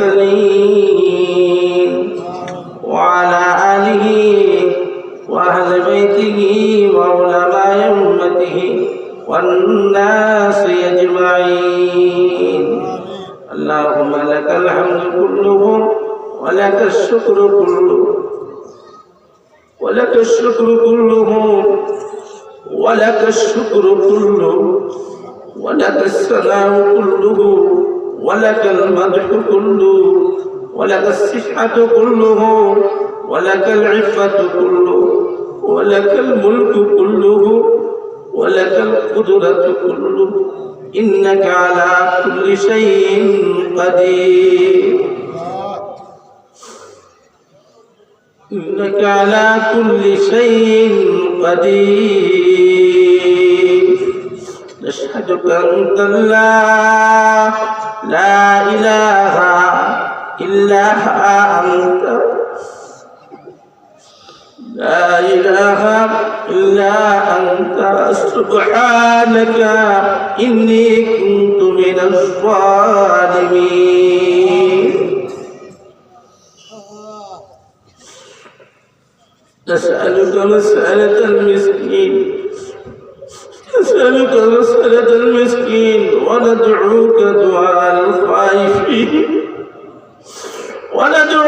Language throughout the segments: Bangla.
المرسلين وعلى آله وأهل بيته وعلماء أمته والناس أجمعين. اللهم لك الحمد كله ولك الشكر كله ولك الشكر كله ولك الشكر كله ولك السلام كله ولك المدح كله ولك الصحة كله ولك العفة كله ولك الملك كله ولك القدرة كله. إنك على كل شيء قدير. إنك على كل شيء قدير. نشهدك أنت الله. لا إله إلا أنت. لا إله إلا أنت. سبحانك إني كنت من الظالمين. نسألك مسألة المسكين. نسألك مسألة المسكين وندعوك دعاء الخائفين. وندعوك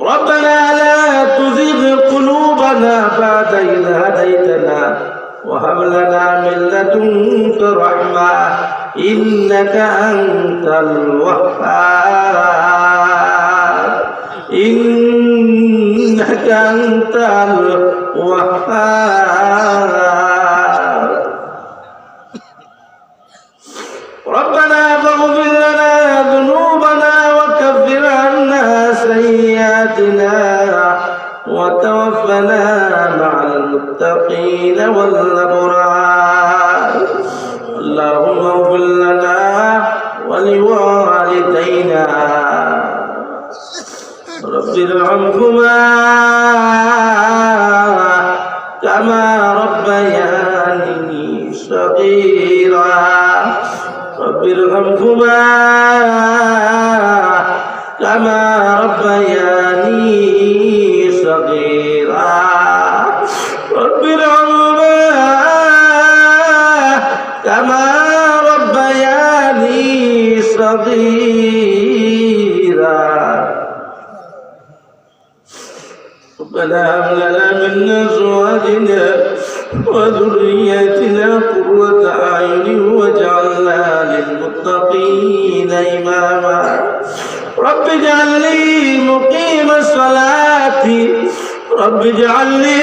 ربنا لا تزغ قلوبنا بعد إذ هديتنا وهب لنا من لدنك رحمة إنك أنت الوهاب. إنك أنت الوهاب. المتقين والأبرار. اللهم اغفر لنا ولوالدينا. رب ارحمهما. رب اجعل لي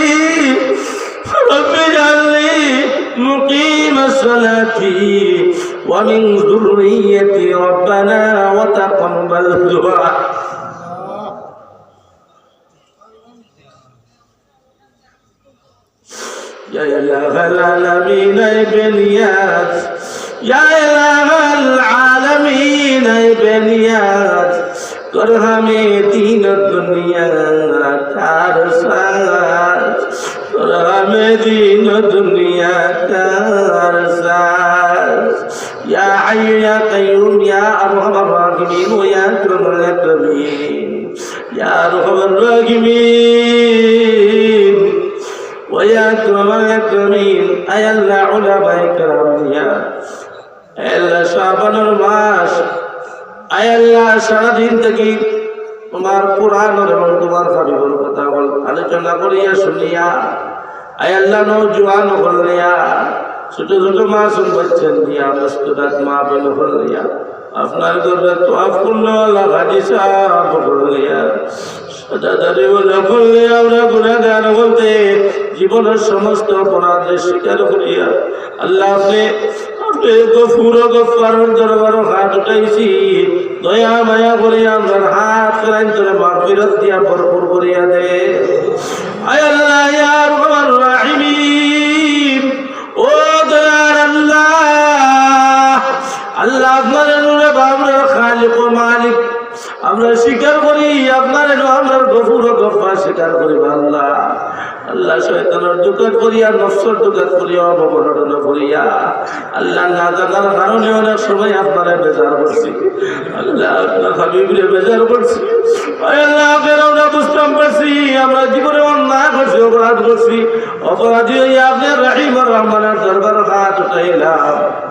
رب اجعل لي مقيم الصلاة ومن ذريتي ربنا وتقبل دعاء. يا إله العالمين ابن ياس يا إله العالمين ابن ياس. और हमें दीन दुनिया चार सास और हमें दीन दुनिया चार सास या अय्यू या कयूम या अरहम अर्राहिमीन या अकरम अकरमीन या अरहम अर्राहिमीन ويا أكرم الأكرمين أيا الله علماء كرام يا إلا شعبان المعاش আল্লাহ, সারাদিন থেকে তোমার কোরআন এবং তোমার হাবিবর কথা আলোচনা করিয়া শুনিয়া, আয় আল্লাহ নৌজওয়ান হলিয়া ছোট ছোট মাসুম বাচ্চান দিয়া মুস্কুরাত মা বেল হলিয়া আপনার গর্বে তো আফ করল, আল্লাহ হাজি সাহেব হলিয়া সদাদারি বলে করলে আমরা গুণাগার বলতে জীবনের সমস্ত অপরাধের স্বীকার করিয়া, আল্লাহ আপনি হাত উঠাইছি দয়া মায়া করিয়া আমরা হাত ফেরাইন তোরে মাগফিরত দিয়া ভরপুর করিয়া দে আয় আল্লাহ ইয়া রহমান রাহিমিন ও দয়ার আল্লাহ আল্লাহ আপনার নূরে বাবরে খালিক ও মালিক আমরা স্বীকার করি আপনার আমরা গফুর গফা স্বীকার করি আল্লাহ আল্লাহ শয়তানের দুকাত করিয়া, নফসর দুকাত করিয়া অবকরণ করিয়া আল্লাহ না জানার কারণে অনেক সময় আপনারা বেজার করছি। আল্লাহ আপনার হাবিবরে বেজার করছি। আল্লাহ আমরা বুঝতাম পারছি আমরা জীবনে অন্যায় করছি, অপরাধ করছি। অপরাধী হইয়া আপনার রাহিম রহমানের দরবার হাত উঠাইলাম।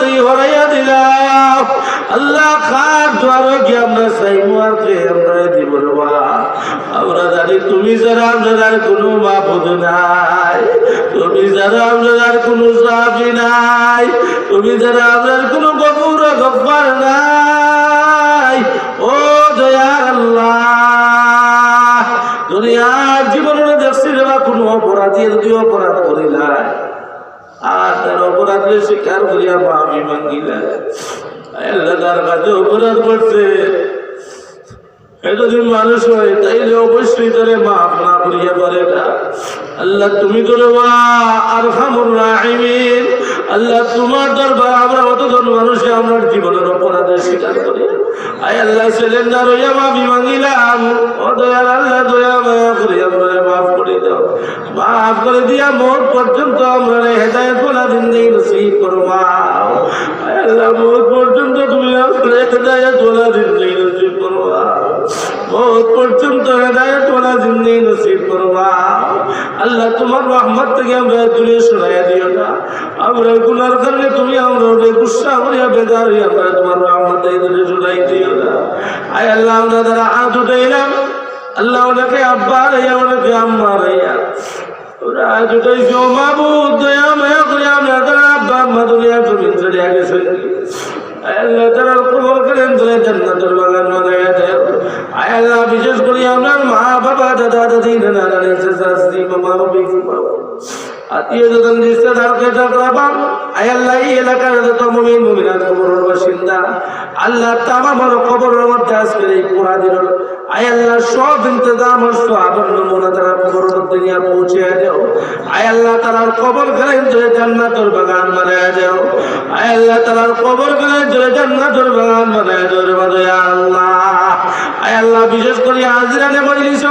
তুই হরাইয়া দিলাম। আল্লাহ খার দুয়ার গিয়ে আমরা সাই মুয়ারকে আমরা দিব আমরা জানি তুমি যারা আমাদের কোনো মাহবুদ নাই। তুমি যারা আমাদের কোনো নাই। তুমি যারা কোনো গফুর গফার নাই। ও আল্লাহ, দুনিয়ার জীবনে দেখছি রেবা কোনো অপরাধী, যদি অপরাধ করিলাই আর তার অপরাধে স্বীকার করিয়া মাফি মাঙ্গিলাই আল্লাহ, তার কাছে অপরাধ করছে। এ যদি মানুষ হয়, তাইলে অবশ্যই তোরে মাফ না করিয়া পারে না। আল্লাহ, তুমি তোরে আর খামুর রাহিমিন। আল্লাহ, তোমার দরবার আমরা অতজন মানুষে আমার জীবনের অপরাধের স্বীকার করি? আয় আল্লাহ, সিলিন্ডার হইয়া মাফি মাঙ্গিলাম। ও দয়াল আল্লাহ, দয়া মায়া করি আমরা মাফ করে দাও মাফ করে দিয়া মোট পর্যন্ত আমরা হেদায়ত বলা দিন নসিব করবা আল্লাহ মোট পর্যন্ত তুমি আমরা হেদায়ত বলা দিন নসিব করবা বহুত পর্যন্ত হেদায়ত ওলা জিন্দি নসিব করবা আল্লাহ, তোমার রহমত থেকে আমরা দূরে সরাইয়া দিও না। আমরা গুনার কারণে তুমি আমরা গুসা করিয়া বেদার হইয়া আমরা তোমার রহমত দূরে সরাই দিও না। আয় আল্লাহ, আমরা তারা হাত উঠাইলাম আল্লাহ ওনাকে আব্বা রাইয়া ওনাকে আম্মা রাইয়া উঠাইছি ও মাবুদ দয়া মায়া করে আমরা তারা আব্বা আম্মা দুনিয়া জমিন চড়িয়া গেছে। আল্লাহ, তারা কবর করেন ধরে জান্নাতের বাগান বানাইয়া দেয় আল্লাহ, বিশেষ করে আমার মা, বাবা, দাদা, দাদি, নানা, নানি শাস্তি মামা বাবি আয় আল্লাহ, এই এলাকার যত মুমিন মুমিনাত কবরের পুরা দিনের আয় আল্লাহ, সব ইন্তজাম আর সব নমুনা তারা কবরের মধ্যে নিয়ে পৌঁছে দেও। কবর বাগান বানায় যাও আল্লাহ তারার কবর করে ধরে জান্নাতের বাগান বানায় দেও রে আল্লাহ। আল্লাহ, বিশেষ করে মজলিস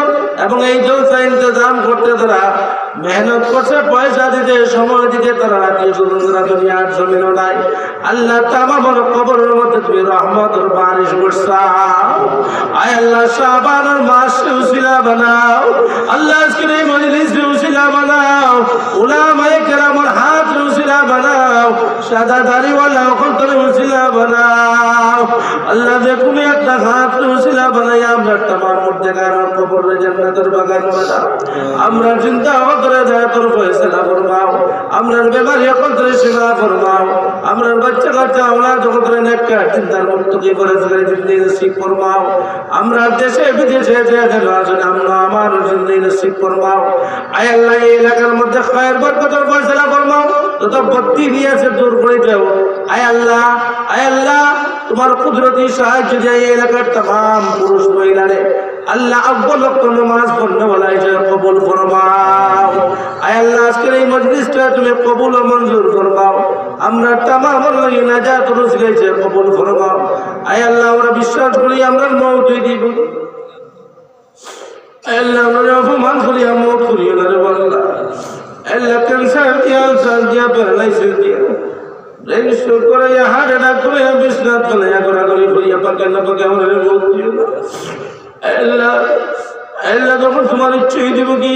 এবং এই জলসা ইন্তজাম করতে তারা মেহনত করছে, পয়সা দিতে, সময় দিতে, তারা স্বজনরা দুনিয়ার জমিন নাই। আল্লাহ কবরের মধ্যে তুমি রহমতের বারিশ আয় আল্লাহ মাস উসিলা বানাও। আল্লাহ আজকের এই মজলিস উসিলা বানাও। উলামায়ে কেরামর উসিলা বানাও, সাদা দাড়িওয়ালা অকন্তরে উসিলা বানাও। আল্লাহ যে কোনো একটা হাত উসিলা বানাই, আমরা তামার মধ্যে কারণ কবরের জান্নাতের বাগান বানাও আমরা চিন্তা করে যায় তোর ফয়সলা ফরমাও। আমরার বেমারি অকন্তরে সেবা ফরমাও। আমরার বাচ্চা কাচ্চা, আমরা আমরা দেশে, বিদেশে আমরা আমার এই এলাকার মধ্যে দূর আয় আল্লাহ আল্লাহ, তোমার কুদরতি সাহায্য দিয়ে এলাকার তাম পুরুষ মহিলারে আল্লাহ আব্বুল লক্ষ নামাজ পড়নে বলা হিসেবে কবুল ফরমাও। আয় আল্লাহ, আজকের এই মজলিসটা তুমি কবুল ও মঞ্জুর ফরমাও। আমরা তামাম লাগি নাজাত রুজলে হিসেবে কবুল ফরমাও আয় আল্লাহ, আমরা বিশ্বাস করি, আমরা মৌত দিব। আল্লাহ, আমরা অপমান করি আমরা করিও না রে বাংলা আল্লাহ ক্যান্সার দিয়া আলসার দিয়া প্যারালাইসিস দিয়া। ব্রেন স্ট্রোক করে হার্ট অ্যাটাক করে বিশ্বনাথ করে করা করি করিয়া, পাকে না পাকে আমাদের মুখ দিও না। আল্লাহ আল্লাহ, যখন তোমার ইচ্ছে দিব কি?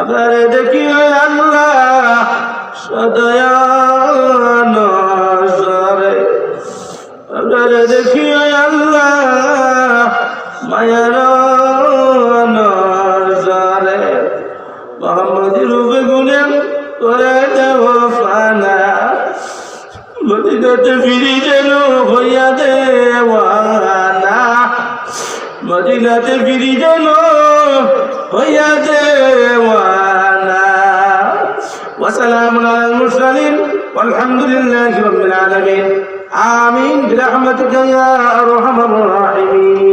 আবার দেখি আল্লাহ সদয়া নজরে। আবার দেখি আল্লাহ মায়ার নজরে। মোহাম্মদ রূপে গুনে করে দেব ফানা। মদিনাতে ফিরি যেন হইয়া দেওয়ানা। মদিনাতে ফিরি যেন হইয়া দেওয়ানা ওয়াসালামুন আলাল মুরসালিন আলহামদুলিল্লাহি রাব্বিল আলামিন আমিন বিরহমাতিকা ইয়া আরহামার রাহিমিন